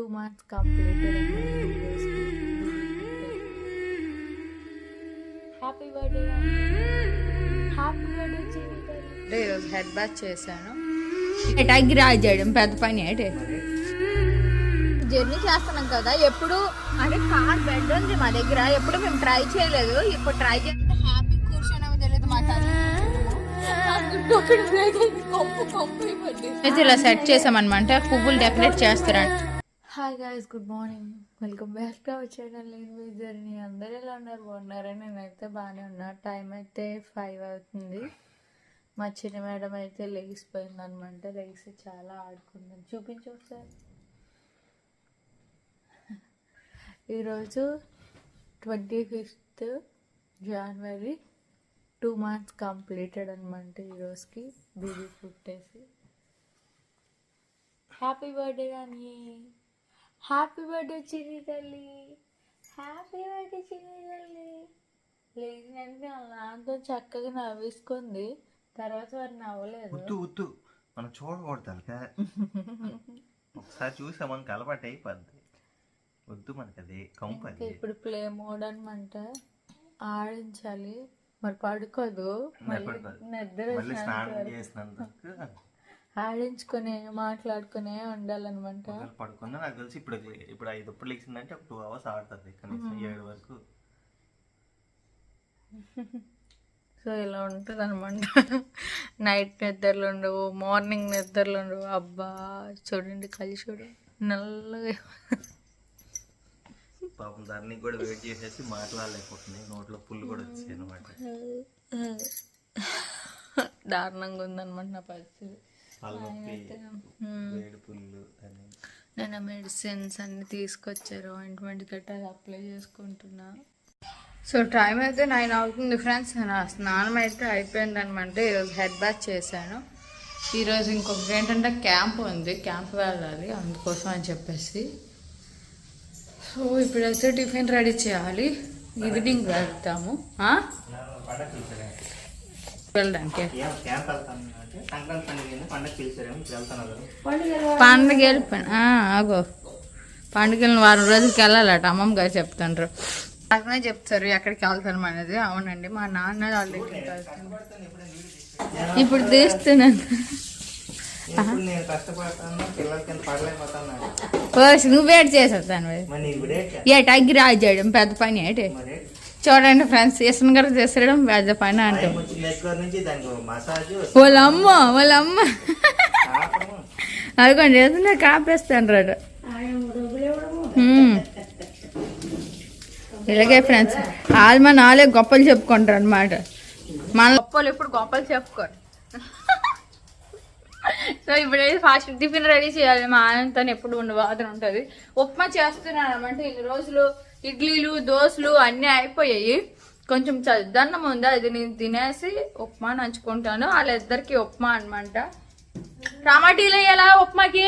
Two months completed happy birthday happy birthday ఈరోజు head bath చేశాను ఎటాకి రాజేయడం పెద్ద పని ఏంటి జర్నీ చేస్తున్నాం కదా ఎప్పుడు అంటే కార్ బెడ్ ఉంది మా దగ్గర ఎప్పుడు మేము ట్రై చేయలేదు ఇప్పుడు ట్రై చేస్తే హ్యాపీ కూర్చొని తెలియదు మా అయితే ఇలా సెట్ చేసామన్నమాట పువ్వులు డెకరేట్ చేస్తారా hi guys good morning welcome back to our channel నేను మీ జర్నీ అందరు ఎలా ఉన్నారు? బాగున్నారా? నేనైతే బాగానే ఉన్నా. టైం అయితే ఫైవ్ అవుతుంది. మా చిన్న మేడం అయితే లెగిసిపోయింది అనమాట లెగిసి చాలా ఆడుకుందాం చూపించు ఒకసారి. ఈరోజు twenty fifth January two months completed అనమాట ఈరోజుకి బేబీ పుట్టేసి. హ్యాపీ బర్త్డే కానీ హ్యాపీ బర్త్డే చిన్ని తల్లి. హ్యాపీ బర్త్డే చిన్ని తల్లి. లేచినందుకు నాన్నతో చక్కగా నవ్వేసుకుంది. తర్వాత వారు నవ్వలేదు. ఉత్తు ఉత్తు. మనం చూడకూడదు అలక ఒకసారి చూసామని కలవాటు అయిపోద్ది. వద్దు మనకి అది కంపు ఇంకా అది. ఇప్పుడు ప్లే మోడ్ అనమాట. ఆడించాలి. మరి పడుకోదు. మళ్ళీ. నిద్ర స్నానం చేసినందుకు ఆడించుకునే మాట్లాడుకునే ఉండాలన్నమాట. పడుకున్నా నాకు తెలిసి ఇప్పుడు ఇప్పుడు ఐదు ఇప్పుడు లేచిందంటే ఒక టూ అవర్స్ ఆడుతుంది కనీసం ఏడు వరకు. సో ఇలా ఉంటుంది అనమాట నైట్ నిద్రలు ఉండవు మార్నింగ్ నిద్రలు ఉండవు. అబ్బా చూడండి కలిసి చూడు నల్లగా పాపం దాన్ని కూడా వెయిట్ చేసేసి మాట్లాడలేకపోతుంది నోట్లో పుల్లు కూడా వచ్చాయి అనమాట దారుణంగా ఉందన్నమాట నా పరిస్థితి. నేను మెడిసిన్స్ అన్ని తీసుకొచ్చారు. ఆయింట్మెంట్ గట్రా అప్లై చేసుకుంటున్నా. సో టైం అయితే నైన్ అవుతుంది ఫ్రెండ్స్. నా స్నానం అయితే అయిపోయింది అనమాట ఈరోజు హెడ్ బాత్ చేశాను. ఈరోజు ఇంకొకటి ఏంటంటే క్యాంప్ ఉంది. క్యాంప్ వెళ్ళాలి అందుకోసం అని చెప్పేసి. సో ఇప్పుడైతే టిఫిన్ రెడీ చేయాలి. ఈవినింగ్ వెళ్తాము. ఆ? వెళ్ళడానికి. సంక్రాంతి పండుగ పండగ పిలిచారేమో ఇప్పుడు వెళ్తున్నారు పండుగ వెళ్ళిపోయాను ఆగో. పండుగ వెళ్ళిన వారం రోజులకి వెళ్ళాలట అమ్మమ్మ గారు చెప్తుండ్రు. అదే చెప్తారు ఎక్కడికి వెళ్తాను అనేది అవునండి మా నాన్న వాళ్ళ ఇప్పుడు తీస్తున్నాను. నువ్వేటి చేసేస్తాను. ఏట అగ్గి రాజేయడం పెద్ద పని ఏంటి? చూడండి ఫ్రెండ్స్ ఇసన్ గారు చేసడం పెద్ద పని అంటాం. వచ్చిన దగ్గర నుంచి దానికి మసాజ్ వాళ్ళ అమ్మ వాళ్ళ అమ్మ తాపము అదిగోండి ఏదన్నా కాపేస్తాను రాడు ఇలాగే ఫ్రెండ్స్ వాళ్ళు మన వాళ్ళే గొప్పలు చెప్పుకుంటారు అనమాట మన గొప్పలు ఎప్పుడు గొప్పలు చెప్పుకోరు. సో ఇప్పుడైతే ఫాస్ట్ టిఫిన్ రెడీ చేయాలి. మా ఆయనతో ఎప్పుడు ఉండే వాదన ఉంటుంది. ఉప్మా చేస్తున్నాను అనమాట ఇన్ని రోజులు ఇడ్లీలు దోశలు అన్నీ అయిపోయాయి. కొంచెం చద్దన్నం ఉంది అది నేను తినేసి ఉప్మా నంచుకుంటాను. వాళ్ళిద్దరికి ఉప్మా అనమాట. టమాటీలు వేయాలా ఉప్మాకి?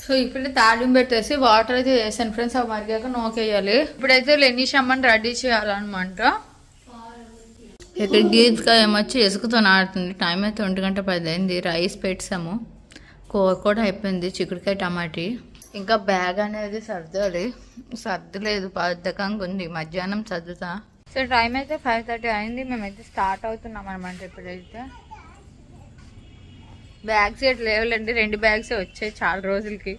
సో ఇప్పుడు తాళింపు పెట్టేసి వాటర్ అయితే వేసాను. ఫ్రెండ్స్ అవి మరిగాక నోకేయాలి. ఇప్పుడైతే లెనీష్ అమ్మని రెడీ చేయాలన్నమాట. ఇక్కడ గీతకాయ ఏమొచ్చి ఇసుకతో నాడుతుంది టైం అయితే ఒంటి గంట పది అయింది రైస్ పెట్టాము కూర కూడా అయిపోయింది. చిక్కుడుకాయ టమాటీ. ఇంకా బ్యాగ్ అనేది సర్దాలి. సర్దలేదు. బద్ధకంగా ఉంది. మధ్యాహ్నం సర్దుతా. సో టైం అయితే ఫైవ్ థర్టీ అయింది. మేమైతే స్టార్ట్ అవుతున్నాం అనమాట ఇప్పుడైతే. బ్యాగ్స్ ఎట్లా లేవులేండి. రెండు బ్యాగ్స్ వచ్చాయి చాలా రోజులకి.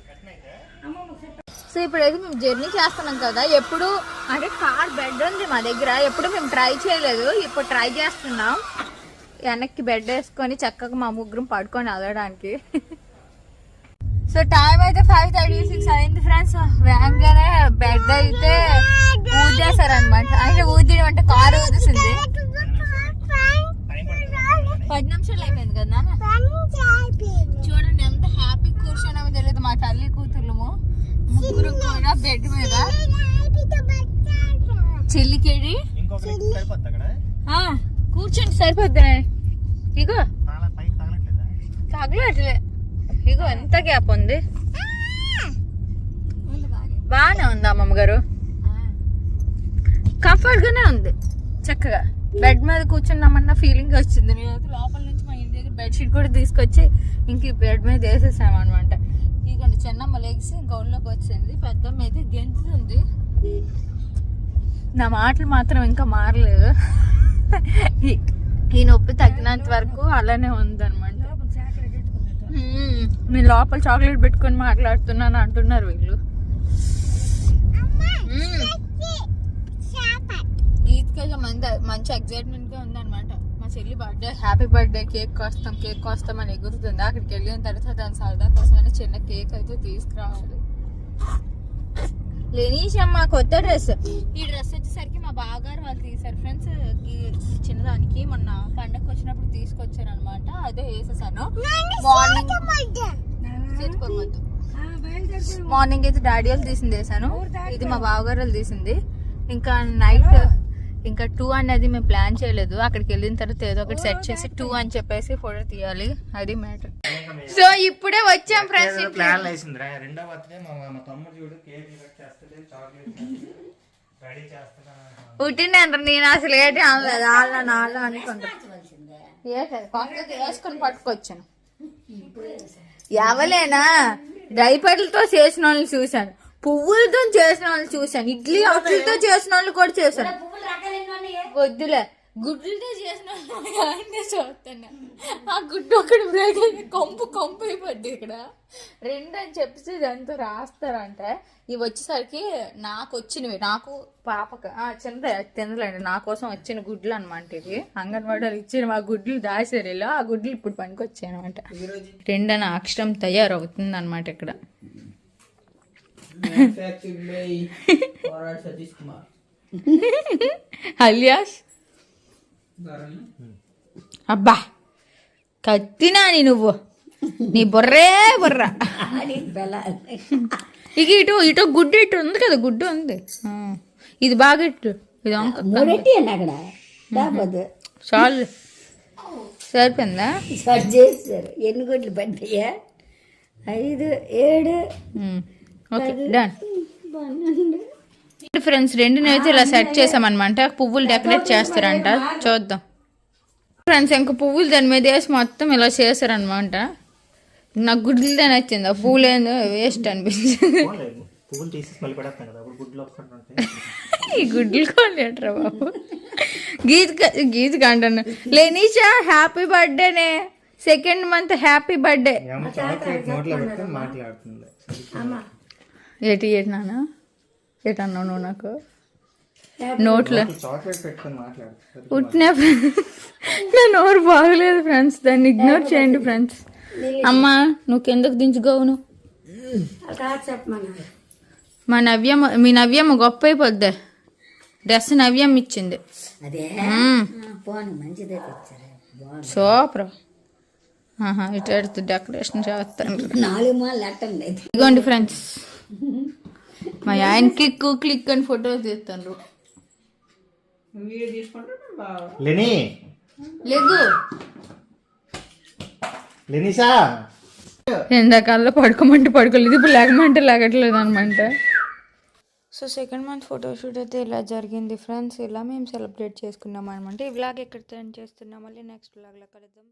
సో ఇప్పుడైతే మేము జర్నీ చేస్తున్నాం కదా. ఎప్పుడు అంటే కార్ బెడ్ ఉంది మా దగ్గర. ఎప్పుడు మేము ట్రై చేయలేదు. ఇప్పుడు ట్రై చేస్తున్నాం. వెనక్కి బెడ్ వేసుకొని చక్కగా మా ముగ్గురం పడుకొని అదడానికి సో టైం అయితే ఫైవ్ థర్టీ సిక్స్ అయింది ఫ్రెండ్స్ వేగంగానే బెడ్ అయితే ఊదేశారనమాట అంటే ఊదేయడం అంటే కారు ఊదేసింది. పది నిమిషాలు అయిపోయింది కదా చూడండి ఎంత హ్యాపీ కూర్చున్నామో తెలియదు మా తల్లి కూతుర్లము ముగ్గురు కూడా బెడ్ మీద. చెల్లికేడి? ఇంకొకటి సరిపోద్ది అక్కడ? ఆ, కూర్చోండి సరిపోద్ది? ఇగో. తాళ పైకి తగలట్లేదా? తగలట్లే. ఇగో ఎంత గ్యాప్ ఉంది? బాగానే ఉంది అమ్మమ్మ గారు కంఫర్ట్ గానే ఉంది చక్కగా. బెడ్ మీద కూర్చున్నామన్న ఫీలింగ్ వచ్చింది. నేనైతే లోపల నుంచి మా ఇంటి దగ్గర బెడ్షీట్ కూడా తీసుకొచ్చి ఇంక ఈ బెడ్ మీద వేసేసాం అనమాట ఇంకా ఒళ్ళోకి వచ్చింది. పెద్దమ్మ అయితే గెంతుతుంది. నా మాటలు మాత్రం ఇంకా మారలేదు ఈ- నొప్పి తగ్గినంత వరకు అలానే ఉందన్నమాట. నేను లోపల చాక్లెట్ పెట్టుకొని మాట్లాడుతున్నాను అంటున్నారు వీళ్ళు. మ్మ్. మంచి మంచి ఎగ్జైట్మెంట్గా ఉందన్నమాట. మా చెల్లి బర్త్డే హ్యాపీ బర్త్డే కేక్ కోస్తాం కేక్ కోస్తాం అని ఎగురుతుంది. అక్కడికి వెళ్ళిన తర్వాత దాని సరదా కోసం అని చిన్న కేక్ అయితే తీసుకురావాలి. లెనీష్ అమ్మ కొత్త డ్రెస్. ఈ డ్రెస్ వచ్చేసరికి మా బావగారు వాళ్ళు తీసారు ఫ్రెండ్స్ ఈ చిన్నదానికి మొన్న పండగకి వచ్చినప్పుడు తీసుకొచ్చారు అనమాట అదే వేసేసాను. మార్నింగ్ చేతుకోవద్దు మార్నింగ్ అయితే డాడీ వాళ్ళు తీసింది వేసాను. ఇది మా బావగారు వాళ్ళు తీసింది. ఇంకా నైట్ ఇంకా టూ అనేది మేము ప్లాన్ చేయలేదు. అక్కడికి వెళ్ళిన తర్వాత ఏదో ఒకటి సెట్ చేసి టూ అని చెప్పేసి ఫోటో తీయాలి. అది మ్యాటర్ సో ఇప్పుడే వచ్చాం ఫ్రెండ్స్ ప్లాన్ వేసిందిరా రెండో బర్త్డే మా మా తమ్ముడు చూడు కేక్ కట్ చేస్తుంది చాక్లెట్ రెడీ చేస్తున్నా పుట్టినంటారు నేను అసలు ఏంటి అనలేదు వాళ్ళ నాన్న అనుకుంటారు వేసుకొని పట్టుకొచ్చాను. ఎవలేనా? డైపర్లతో చేసిన వాళ్ళని చూశాను. పువ్వులతో చేసిన వాళ్ళని చూశాను. ఇడ్లీ అవుట్లతో చేసిన వాళ్ళు కూడా చేశాను. వద్దులే. గుడ్లతో చేసిన వాళ్ళని చూస్తాను ఆ గుడ్డు ఒకటి బ్రేక్ అయింది కొంపు కొంపు అయిపోద్ది ఇక్కడ. రెండు అని చెప్పేసి ఇదంతా రాస్తారంట ఇవి వచ్చేసరికి నాకు వచ్చినవి నాకు పాపక ఆ, చిన్నది తినలేండి. నా కోసం వచ్చిన గుడ్లు అనమాట ఇవి. అంగన్వాడీలు ఇచ్చిన ఆ గుడ్లు దాసారు ఇలా ఆ గుడ్లు ఇప్పుడు అనమాట రెండు అని అక్షరం తయారవుతుంది అనమాట ఇక్కడ. అలియాస్. అబ్బా కత్తినాని నువ్వు నీ బుర్రే బుర్ర ఇక ఇటు ఇటు గుడ్డు ఇటు ఉంది కదా గుడ్డు ఉంది ఆ. ఇది బాగా ఇటు ఇది వంక మూడెట్టి అండి అక్కడ లేకపోతే చాలు సరిపోయిందా సర్చ్ చేస్తారు ఎన్ని గుడ్లు పడ్డాయా ఐదు ఏడు ఉమ్. ఓకే డన్ ఫ్రెండ్స్ రెండు అయితే ఇలా సెట్ చేసామన్నమాట. పువ్వులు డెకరేట్ చేస్తారంట. చూద్దాం. ఫ్రెండ్స్ ఇంక పువ్వులు దాని మీద వేసి మొత్తం ఇలా చేశారనమాట నాకు గుడ్లదే నచ్చింది. ఆ పువ్వులు ఏందో వేస్ట్ అనిపించింది. ఈ గుడ్లు కొనేట్రా బాబు. గీత్ గీత్ అంటాను లేనీషా హ్యాపీ బర్త్డేనే సెకండ్ మంత్ హ్యాపీ బర్త్డే ఏటి ఏటి నాన్న? ఏటన్నావు నువ్వు నాకు? నోట్లో. పుట్టిన నా నోరు బాగలేదు ఫ్రెండ్స్. దాన్ని ఇగ్నోర్ చేయండి ఫ్రెండ్స్. అమ్మా నువ్వు కిందకు దించుకోవును అలా చెప్పమన్నా మా నవ్యమ్మ మీ నవ్యమ్మ గొప్ప అయిపోద్ది. డ్రెస్ నవ్యమ్మ ఇచ్చింది. సూపర్. ఆహా ఇటు డెకరేషన్ చేస్తాను. ఇదిగోండి ఫ్రెండ్స్. మా ఆయన క్లిక్ క్లిక్ అని ఫోటోలు తీస్తాను లెనీ. లెనీసా ఎండాకాలంలో పడుకోమంటే పడుకోలేదు ఇప్పుడు లేకమంటే లేగట్లేదు అనమాట సో సెకండ్ మంత్ ఫోటోషూట్ అయితే ఇలా జరిగింది ఫ్రెండ్స్ ఇలా మేము సెలబ్రేట్ చేసుకున్నాం అనమాట ఈ వ్లాగ్ ఎక్కడ చేస్తున్నాం? మళ్ళీ నెక్స్ట్ వ్లాగ్లో కలుద్దాం.